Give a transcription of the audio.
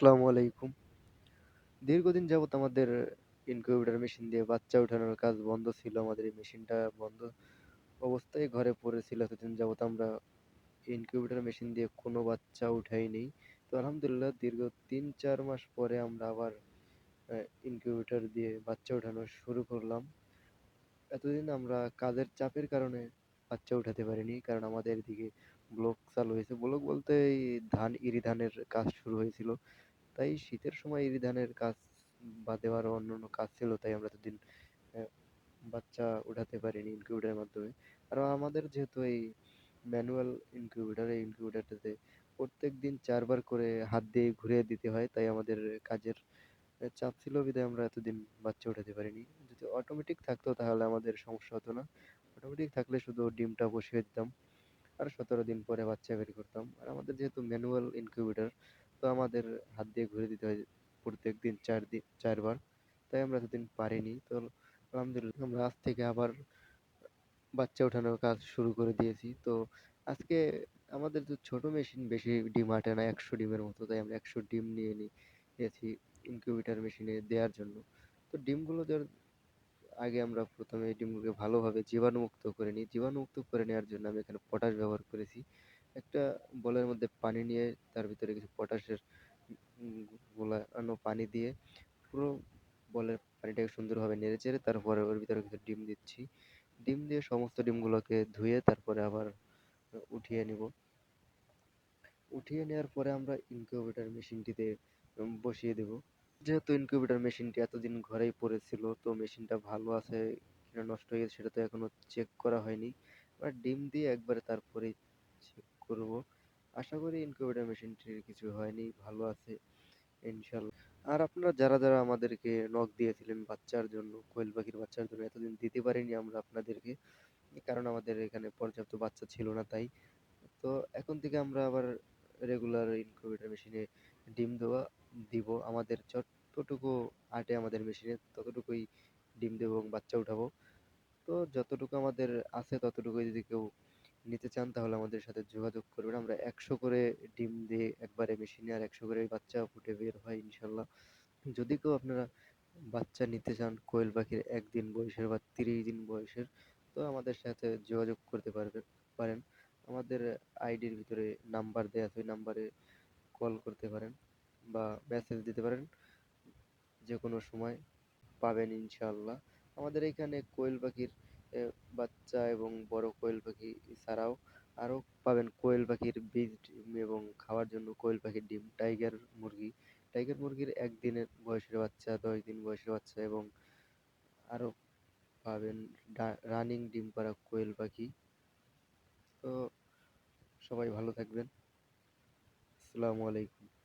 আসসালামু আলাইকুম। দীর্ঘদিন যাবৎ আমাদের ইনকিউবেটর মেশিন দিয়ে বাচ্চা ওঠানোর কাজ বন্ধ ছিল। আমাদের এই মেশিনটা বন্ধ অবস্থায় ঘরে পড়েছিল এতদিন যাবৎ আমরা ইনকিউবেটর মেশিন দিয়ে কোনো বাচ্চা উঠাইনি। তো আলহামদুলিল্লাহ দীর্ঘ ৩-৪ মাস পরে আমরা আবার ইনকিউবেটর দিয়ে বাচ্চা ওঠানো শুরু করলাম। এতদিন আমরা কাজের চাপের কারণে বাচ্চা উঠাতে পারিনি। কারণ আমাদের এদিকে ব্লক চালু হয়েছে। ব্লক বলতে এই ধান, ইরি ধানের কাজ শুরু হয়েছিল। তাই শীতের সময় ইরি ধানের কাজ বাদে আরও অন্যান্য কাজ ছিল। তাই আমরা এতদিন বাচ্চা উঠাতে পারিনি ইনকিউবেটরের মাধ্যমে। আর আমাদের যেহেতু এই ম্যানুয়াল ইনকিউবেটর, এই ইনকিউবেটরটাতে প্রত্যেকদিন ৪ বার করে হাত দিয়ে ঘুরিয়ে দিতে হয়। তাই আমাদের কাজের চাপ ছিল বিধায় আমরা এতদিন বাচ্চা উঠাতে পারিনি। যদি অটোমেটিক থাকতো তাহলে আমাদের সমস্যা হতো না। অটোমেটিক থাকলে শুধু ডিমটা বসিয়ে দিতাম। আর ১৭ দিন পরে বাচ্চা বের করতাম। আর আমাদের যেহেতু ম্যানুয়াল ইনকিউবেটর তো আমাদের হাত দিয়ে ঘুরিয়ে দিতে হয় প্রত্যেক দিন চার দিন ৪ বার। তাই আমরা এতদিন পারিনি। তো আলহামদুলিল্লাহ আমরা আজ থেকে আবার বাচ্চা ওঠানোর কাজ শুরু করে দিয়েছি। তো আজকে আমাদের তো ছোট মেশিন বেশি ডিম আটে না ১০০ ডিমের মতো। তাই আমরা ১০০ ডিম নিয়ে নিয়েছি ইনকিউবেটর মেশিনে দেওয়ার জন্য। তো ডিমগুলো দেওয়ার আগে আমরা প্রথমে ডিমগুলোকে ভালোভাবে জীবাণুমুক্ত করে নিই। জীবাণুমুক্ত করে নেওয়ার জন্য আমি এখানে পটাশ ব্যবহার করেছি। একটা বলের মধ্যে পানি নিয়ে তার ভিতরে কিছু পটাশের গোলানো পানি দিয়ে পুরো বলের পানিটাকে সুন্দরভাবে নেড়েচেড়ে তারপরে ওর ভিতরে কিছু ডিম দিচ্ছি। ডিম দিয়ে সমস্ত ডিমগুলোকে ধুয়ে তারপরে আবার উঠিয়ে নিব। উঠিয়ে নেওয়ার পরে আমরা ইনকিউবেটর মেশিনটিতে বসিয়ে দেব। যেহেতু ইনকিউবেটর মেশিনটি এতদিন ঘরেই পড়েছিল, তো মেশিনটা ভালো আছে কিনা নষ্ট হয়ে গেছে সেটা তো এখনও চেক করা হয়নি। ডিম দিয়ে একবারে তারপরেই চেক করব। আশা করি ইনকিউবেটর মেশিনটির কিছু হয়নি, ভালো আছে ইনশাল্লাহ আর আপনারা যারা, যারা আমাদেরকে নক দিয়েছিলেন বাচ্চার জন্য, কোয়েল পাখির বাচ্চার জন্য এতদিন দিতে পারিনি আমরা আপনাদেরকে। কারণ আমাদের এখানে পর্যাপ্ত বাচ্চা ছিল না তাই। তো এখন থেকে আমরা আবার রেগুলার ইনকিউবেটর মেশিনে ডিম দেওয়া দিব। আমাদের যতটুকু আটে আমাদের মেশিনে ততটুকুই ডিম দেব এবং বাচ্চা উঠাবো। তো যতটুকু আমাদের আছে ততটুকুই যদি কেউ নিতে চান, তাহলে আমাদের সাথে যোগাযোগ করবেন। আমরা ১০০ করে ডিম দিয়ে একবারে মেশিনে আর ১০০ করে বাচ্চা ফুটে বের হয় ইনশাল্লাহ যদি কেউ আপনারা বাচ্চা নিতে চান, কোয়েল পাখির একদিন বয়সের বা ৩০ দিন বয়সের, তো আমাদের সাথে যোগাযোগ করতে পারবেন পারেন। আমাদের আইডির ভিতরে নাম্বার দেয়া আছে, ওই নাম্বারে কল করতে পারেন বা মেসেজ দিতে পারেন। যে কোনো সময় পাবেন ইনশাআল্লাহ। আমাদের এইখানে কোয়েল পাখির বাচ্চা এবং বড় কোয়েল পাখি ছাড়াও আরও পাবেন কোয়েল পাখির বীজ ডিম এবং খাওয়ার জন্য কোয়েল পাখির ডিম, টাইগার মুরগি। টাইগার মুরগির একদিনের বয়সের বাচ্চা, ১০ দিন বয়সের বাচ্চা এবং আরও পাবেন রানিং ডিম পাড়া কোয়েল পাখি। তো সবাই ভালো থাকবেন। আসসালামু আলাইকুম।